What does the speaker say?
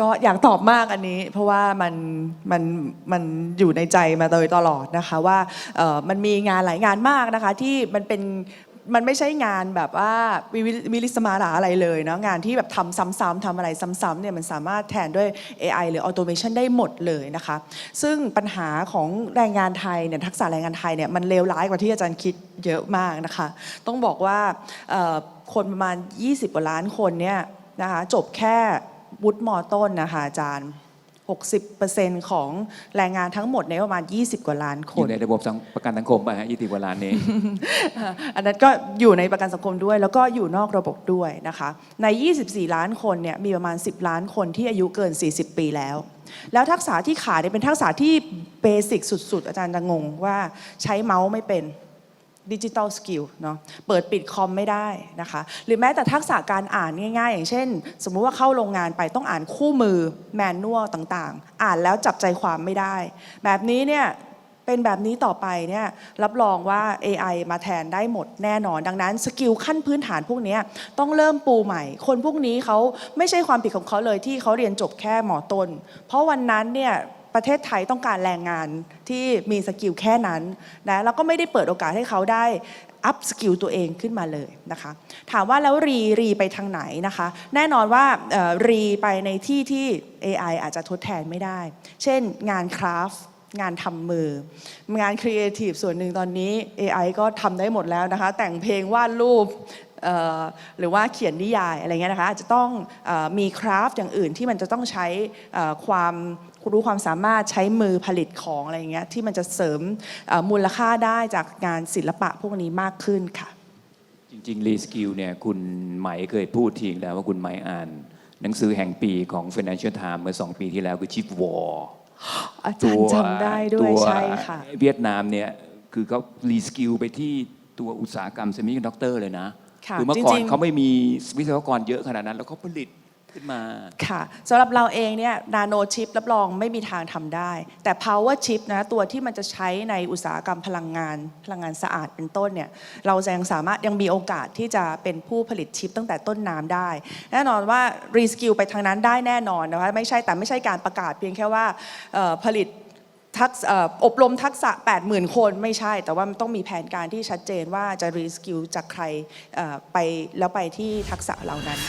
ก็อยากตอบมากอันนี้ เพราะว่ามันมันมันอยู่ในใจมาโดยตลอดนะคะว่าเออมันมีงานหลายงานมากนะคะที่มันเป็นมันไม่ใช่งานแบบว่าวิวิลิสมาลาอะไรเลยเนาะงานที่แบบทำซ้ำๆทำอะไรซ้ำๆเนี่ยมันสามารถแทนด้วย AI หรือ Automation ได้หมดเลยนะคะ ซึ่งปัญหาของแรงงานไทยเนี่ยทักษะแรงงานไทยเนี่ยมันเลวร้ายกว่าที่อาจารย์คิดเยอะมากนะคะ ต้องบอกว่าคนประมาณ 20กว่าล้านคนเนี่ยนะคะจบแค่ วุฒิมอต้นนะคะอาจารย์ 60%ของแรงงานทั้งหมดในยประมาณ 20 กว่าล้านคอยู่นในระบบสังประกันสังคมป่ะฮะยี่สิบกว่าล้านนี้ อันนั้นก็อยู่ในประกันสังคมด้วย แล้วก็อยู่นอกระบบด้วยนะคะ ใน 24 ล้านคนเนี่ยมีประมาณ 10 ล้านคนที่อายุเกิน 40 ปีแล้ว แล้วทักษะที่ขาดเนี่ยเป็นทักษะที่เบสิกสุด ๆ อาจารย์จะงงว่าใช้เมาส์ไม่เป็น ดิจิ t a ลสกิลเนาะเปิดปิดคอมไม่ได้นะคะ หรือแม้แต่ทักษะการอ่านง่าย ๆ อย่างเช่น สมมุติว่าเข้าโรงงานไปต้องอ่านคู่มือแมนนวลต่างๆ อ่านแล้วจับใจความไม่ได้ แบบนี้เนี่ยเป็นแบบนี้ต่อไปเนี่ยรับรองว่า AI มาแทนได้หมดแน่นอน ดังนั้นสกิลขั้นพื้นฐานพวกนี้ต้องเริ่มปูใหม่ คนพวกนี้เขาไม่ใช่ความผิดของเขาเลยที่เขาเรียนจบแค่หมอต้นเพราะวันนั้นเนี่ย ประเทศไทยต้องการแรงงานที่มีสกิลแค่นั้นนะแล้วก็ไม่ได้เปิดโอกาสให้เขาได้อัพสกิลตัวเองขึ้นมาเลยนะคะ ถามว่าแล้วรีรีไปทางไหนนะคะ แน่นอนว่ารีไปในที่ที่ AI อาจจะทดแทนไม่ได้ เช่นงานคราฟต์งานทำมือ งานครีเอทีฟส่วนหนึ่งตอนนี้ AI ก็ทำได้หมดแล้วนะคะ แต่งเพลงวาดรูป หรือว่าเขียนนิยายอะไรเงี้ยนะคะอาจจะต้องเออมีคราฟต์อย่างอื่นที่มันจะต้องใช้เอ่อความรู้ความสามารถใช้มือผลิตของอะไรเงี้ยที่มันจะเสริมเอ่อมูลค่าได้จากงานศิลปะพวกนี้มากขึ้นค่ะ จริงๆรีสกิลเนี่ยคุณไหมเคยพูดทีแล้วว่าคุณไหมอ่าน หนังสือแห่งปีของ Financial Times เมื่อ 2 ปีที่แล้วคือ Chip War อาจารย์จำได้ด้วยตัวใช่ค่ะเวียดนามเนี่ยคือเขารีสกิลไปที่ตัวอุตสาหกรรมเซมิคอนดักเตอร์เลยนะ ค่ะอเมื่อก่อจรินงๆเขาไม่มีวิศวกรเยอะขนาดนั้น แล้วเขาผลิตขึ้นมาค่ะสำหรับเราเองเนี่ยนาโนชิปรับรองไม่มีทางทำได้ แต่ power chip นะตัวที่มันจะใช้ในอุตสาหกรรมพลังงาน พลังงานสะอาดเป็นต้นเนี่ยเรายังสามารถยังมีโอกาสที่จะเป็นผู้ผลิตชิปตั้งแต่ต้นน้ำได้ แน่นอนว่า รีสกิลไปทางนั้นได้แน่นอนนะคะไม่ใช่แต่ไม่ใช่การประกาศเพียงแค่ว่าเอ่อผลิต ทักษะเอ่ออบรมทักษะ 80,000 คนไม่ใช่ แต่ว่ามันต้องมีแผนการที่ชัดเจนว่าจะรีสกิลจากใครเอ่อไปแล้วไปที่ทักษะเหล่านั้น